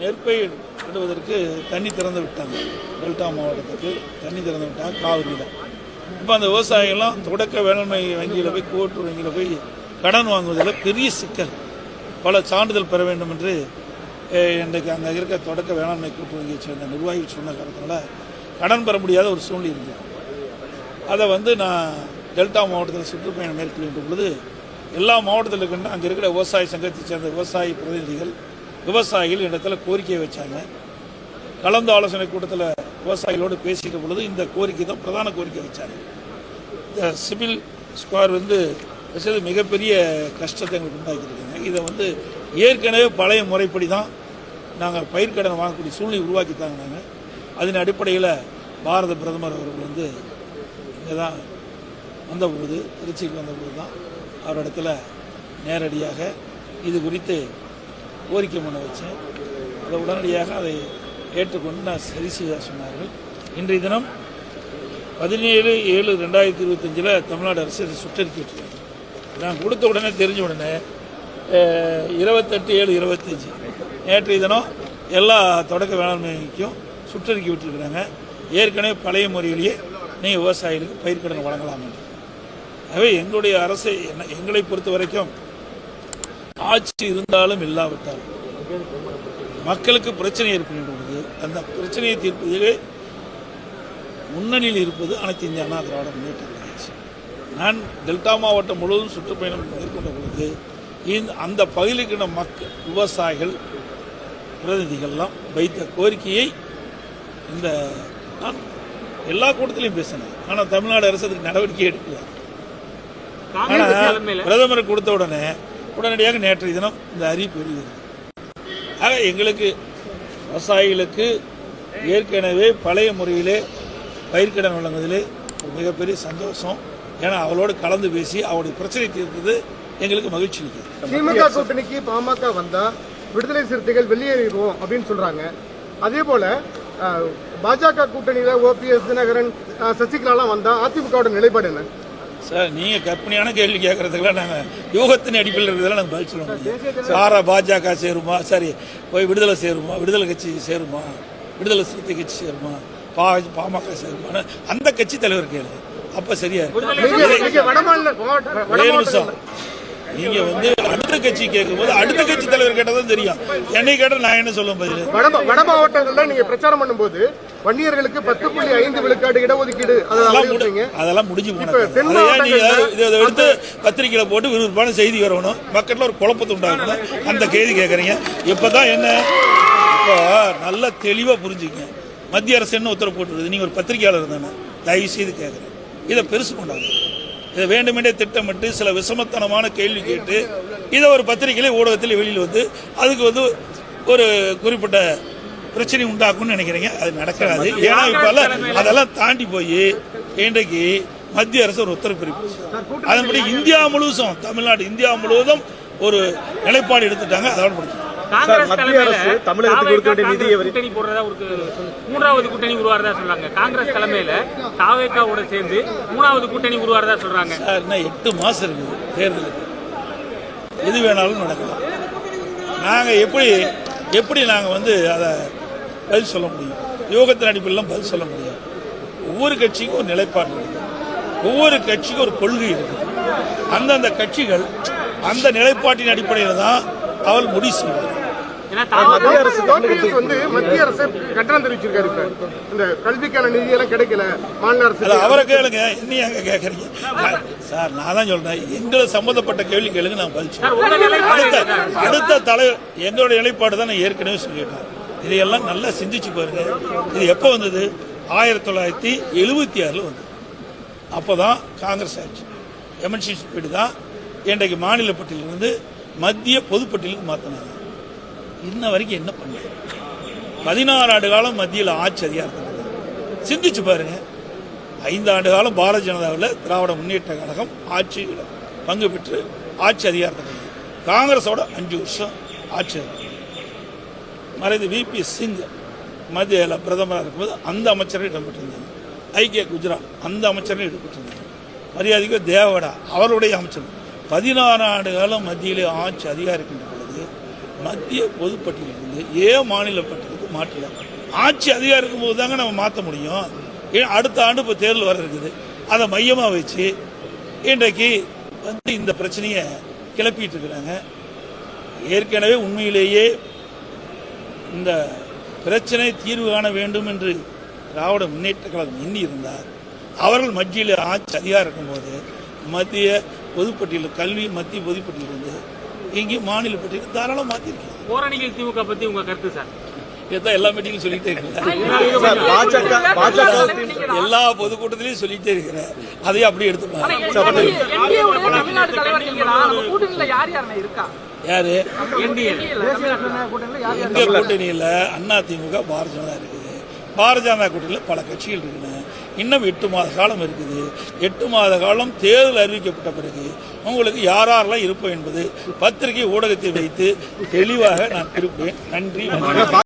நெற்பயிர் இடுவதற்கு தண்ணி திறந்து விட்டாங்க. டெல்டா மாவட்டத்துக்கு தண்ணி திறந்து விட்டாங்க காவிரியில். இப்போ அந்த விவசாயிகள்லாம் தொடக்க வேளாண்மை வங்கியில் போய் கூட்டு வங்கியில் போய் கடன் வாங்குவதில் பெரிய சிக்கல். பல சான்றிதழ் பெற வேண்டும் என்று இன்றைக்கு அங்கே இருக்க தொடக்க வேளாண்மை கூட்டு வங்கியை சேர்ந்த நிர்வாகிகள் சொன்ன காரணத்தினால கடன் பெற முடியாத ஒரு சூழ்நிலை இருந்தது. அதை வந்து நான் டெல்டா மாவட்டத்தில் சுற்றுப்பயணம் மேற்கொள்கின்ற பொழுது எல்லா மாவட்டத்தில் இருக்கின்ற அங்கே இருக்கிற விவசாய சங்கத்தை சேர்ந்த விவசாய பிரதிநிதிகள் விவசாயிகள் இடத்துல கோரிக்கையை வச்சாங்க. கலந்து ஆலோசனை கூட்டத்தில் விவசாயிகளோடு பேசிட்ட பொழுது இந்த கோரிக்கை தான் பிரதான கோரிக்கை வச்சாங்க. இந்த சிவில் ஸ்கொயர் வந்து வச்சது மிகப்பெரிய கஷ்டத்தை எங்களுக்கு உண்டாக்கியிருக்காங்க இதை வந்து ஏற்கனவே பழைய முறைப்படி தான் நாங்கள் பயிர்க்கடன் வாங்கக்கூடிய சூழ்நிலை உருவாக்கித்தாங்க நாங்கள் அதன் அடிப்படையில் பாரத பிரதமர் அவர்கள் வந்து இங்கே தான் வந்தபோது திருச்சிக்கு வந்தபோது தான் அவரிடத்துல நேரடியாக இது குறித்து கோரிக்கை மனு வச்சேன். அதை உடனடியாக அதை ஏற்றுக்கொண்டு நான் சரி செய்ய சொன்னார்கள். இன்றைய தினம் பதினேழு ஏழு ரெண்டாயிரத்தி இருபத்தஞ்சில் தமிழ்நாடு அரசு இதை சுற்றறிக்கை விட்டுருக்காங்க நான் கொடுத்த உடனே தெரிஞ்ச உடனே இருபத்தெட்டு ஏழு இருபத்தஞ்சி. நேற்றைய தினம் எல்லா தொடக்க வேளாண்மைக்கும் சுற்றறிக்கை விட்டுருக்குறாங்க. ஏற்கனவே பழைய முறையிலேயே நீங்கள் விவசாயிகளுக்கு பயிர்க்கடன் வழங்கலாம் என்று. ஆகவே எங்களுடைய அரசை என்ன- எங்களை பொறுத்த வரைக்கும் ஆட்சி இருந்தாலும் இல்லாவிட்டாலும் மக்களுக்கு பிரச்சனை ஏற்படுகின்ற பொழுது அந்த பிரச்சனையை தீர்ப்பதிலே முன்னணியில் இருப்பது அனைத்து இந்திய அண்ணா திராவிட முன்னேற்ற கழகம். நான் டெல்டா மாவட்டம் முழுவதும் சுற்றுப்பயணம் மேற்கொண்ட பொழுது இந்த அந்த பகுதியில் இருக்கிற மக்கள் விவசாயிகள் பிரதிநிதிகள்லாம் வைத்த கோரிக்கையை இந்த நான் எல்லா கூட்டத்திலையும் பேசினேன். ஆனால் தமிழ்நாடு அரசு அதுக்கு நடவடிக்கை எடுக்கல. காங்கிரஸ் ஆனா, தலைமையில பிரதமர் கொடுத்த உடனே உடனடியாக நேற்றைய தினம் இந்த அறிவிப்பு வெளியிடுது ஆக எங்களுக்கு விவசாயிகளுக்கு ஏற்கனவே பழைய முறையிலே பயிர்க்கடன் வழங்குவதிலே ஒரு மிகப்பெரிய சந்தோஷம். ஏன்னா அவளோடு கலந்து பேசி அவருடைய பிரச்சனை தீர்த்தது எங்களுக்கு மகிழ்ச்சி இருக்குது திமுக கூட்டணிக்கு பாமக வந்தா விடுதலை சிறுத்தைகள் வெளியேறிடுவோம் அப்படின்னு சொல்றாங்க. அதே போல பாஜக கூட்டணியில ஓபிஎஸ் தினகரன் சசிகலாலாம் வந்தா அதிமுகவோட நிலைப்பாடு என்ன? சார் நீங்க கற்பனையான கேள்வி கேட்கறதுக்கெல்லாம் நாங்க யோகத்தின் அடிப்படையில் இருக்கிறதெல்லாம் நாங்கள் பதில் சொல்ல முடியும் சாரா பாஜக சேருமா? சரி போய் விடுதலை சேருமா? விடுதலை கட்சி சேருமா? விடுதலை சிறுத்தை கட்சி சேருமா? பா பாமக சேருமா? அந்த கட்சி தலைவர் கேளு. அப்ப சரியா ஒரே நிமிஷம் நீங்க வந்து அடுத்த கட்சி கேட்கும்போது அடுத்த கட்சி தலைவர் கேட்டதும் தெரியும். என்னை கேட்ட நான் என்ன சொல்ல பதில்? வட வட மாவட்டங்கள்ல நீங்க பிரச்சாரம் பண்ணும்போது வன்னியர்களுக்கு பத்து புள்ளி ஐந்து விழுக்காடு இடஒதுக்கீடு. அதை அதெல்லாம் முடிஞ்சு இதை எடுத்து பத்திரிக்கையில போட்டு விறுவிறுப்பான செய்தி வரணும்? மக்கள்ல ஒரு குழப்பத்தை உண்டாகணும் அந்த கேள்வி கேட்குறீங்க இப்பதான் என்ன? இப்போ நல்லா தெளிவா புரிஞ்சுக்கங்க. மத்திய அரசு என்ன உத்தரவு போட்டுருது நீங்க ஒரு பத்திரிகையாளர் தானே தயவு செய்து கேட்குறேன் இதை பெருசு கொண்டாங்க. இதை வேண்டுமென்றே திட்டமிட்டு சில விஷமத்தனமான கேள்வி கேட்டு இதை ஒரு பத்திரிகையில ஊடகத்தில் வெளியில் வந்து அதுக்கு வந்து ஒரு குறிப்பிட்ட பிரச்சனை உண்டாக்கும்னு நினைக்கிறீங்க? அது நடக்காது. ஏன்னா இப்ப அதெல்லாம் தாண்டி போய் இன்றைக்கு மத்திய அரசு ஒரு உத்தரவு பிறப்பிச்சு அதன்படி இந்தியா முழுவதும் தமிழ்நாடு இந்தியா முழுவதும் ஒரு நிலைப்பாடு எடுத்துட்டாங்க. அதோட முடிச்சு காங்கிரஸ் மத்திய தலைமையில அரசு தமிழகத்துக்கு கொடுக்க வேண்டிய தாவேகா நிதியை காங்கிரஸ் கூட்டணி போடுறதா ஒரு மூன்றாவது கூட்டணி உருவாறதா சொல்றாங்க காங்கிரஸ் தலைமையில தாவேகாவோட சேர்ந்து மூணாவது கூட்டணி உருவாறதா சொல்றாங்க. எட்டு மாசம் இருக்குது தேர்தலுக்கு. எது வேணாலும் நடக்கலாம். நாங்க எப்படி எப்படி நாங்க வந்து அதை பதில் சொல்ல முடியும். யோகத்தின் அடிப்படையில் பதில் சொல்ல முடியும் ஒவ்வொரு கட்சிக்கும் ஒரு நிலைப்பாடு இருக்கு. ஒவ்வொரு கட்சிக்கும் ஒரு கொள்கை இருக்கு. அந்தந்த கட்சிகள் அந்த நிலைப்பாட்டின் அடிப்படையில் தான் அவள் முடிவு செய்வார் தாவேகா ஓபிஎஸ் வந்து மத்திய அரசு கட்டணம் தெரிவிச்சிருக்காரு இப்ப. இந்த கல்விக்கான நிதி எல்லாம் கிடைக்கல. மாநில அரசு அவரை கேளுங்க. என்ன எங்க கேட்கறீங்க நான்- சார் நான் தான் சொல்றேன். எங்களை சம்பந்தப்பட்ட கேள்வி கேளுங்க நான் பதில் அடுத்த? அடுத்த தலைவர் எங்களுடைய நிலைப்பாடு தான் நான் ஏற்கனவே சொல்லிட்டேன் இதையெல்லாம் நல்லா சிந்திச்சு பாருங்க. இது எப்போ வந்தது? ஆயிரத்தி தொள்ளாயிரத்தி எழுபத்தி ஆறில் வந்தது. அப்போதான் காங்கிரஸ் ஆட்சி எம்என்சி ஸ்பீடு தான் இன்றைக்கு மாநில பட்டியலிருந்து மத்திய பொதுப்பட்டியலுக்கு மாற்றினாங்க இன்ன வரைக்கும் என்ன பண்ணல பதினாறு ஆண்டு காலம் மத்தியில் ஆட்சி அதிகாரத்தில் சிந்திச்சு பாருங்க. ஐந்து ஆண்டு காலம் பாரதிய ஜனதாவில் திராவிட முன்னேற்ற கழகம் ஆட்சியில் பங்கு பெற்று ஆட்சி அதிகாரத்தில் காங்கிரஸோட அஞ்சு வருஷம் ஆட்சி மறைந்த வி விபி சிங் மத்தியில் பிரதமராக இருக்கும்போது அந்த அமைச்சரையும் இடம்பெற்றிருந்தாங்க ஐக்கிய குஜராத் அந்த அமைச்சரையும் இடம்பெற்றிருந்தாங்க மரியாதைக்கு தேவடா அவருடைய அமைச்சர். பதினாறு ஆண்டு காலம் மத்தியிலே ஆட்சி அதிகாரிக்கின்ற பொழுது மத்திய பொதுப்பட்டியலிருந்து ஏ மாநில பட்டியலுக்கு மாற்றலாம் ஆட்சி அதிகாரம் இருக்கும்போது தாங்க நம்ம மாற்ற முடியும். ஏன் அடுத்த ஆண்டு இப்போ தேர்தல் வர இருக்குது. அதை மையமாக வச்சு இன்றைக்கு வந்து இந்த பிரச்சனையை கிளப்பிட்டு இருக்கிறாங்க. ஏற்கனவே உண்மையிலேயே இந்த பிரச்சனை தீர்வு காண வேண்டும் என்று திராவிட முன்னேற்ற கழகம் எண்ணி இருந்தார் அவர்கள் மத்தியில் ஆட்சி அதிகாரம் இருக்கும்போது மத்திய பொதுப்பட்டியல் கல்வி மத்திய பொதுப்பட்டியல் இருந்து இங்கே மாநில பட்டியல் தாராளம் மாற்றிருக்கலாம் ஓரணிகள் திமுக பத்தி உங்க கருத்து சார் இதான் எல்லா மீட்டிங்கும் சொல்லிட்டே இருக்கிறேன் எல்லா பொதுக்கூட்டத்திலையும் சொல்லிட்டே இருக்கிறேன் அதையும் அப்படியே எடுத்துப்பாங்க யார்? தமிழ்நாட்டுல கூட்டணியில அண்ணா திமுக பாரதிய ஜனதா இருக்குது. பாரதிய ஜனதா கூட்டணியில் பல கட்சிகள் இருக்குன்னு இன்னும் எட்டு மாத காலம் இருக்குது. எட்டு மாத காலம் தேர்தல் அறிவிக்கப்பட்ட பிறகு உங்களுக்கு யார் யாரெல்லாம் இருப்போம் என்பது பத்திரிகை ஊடகத்தை வைத்து தெளிவாக நான் இருப்பேன் நன்றி வணக்கம்.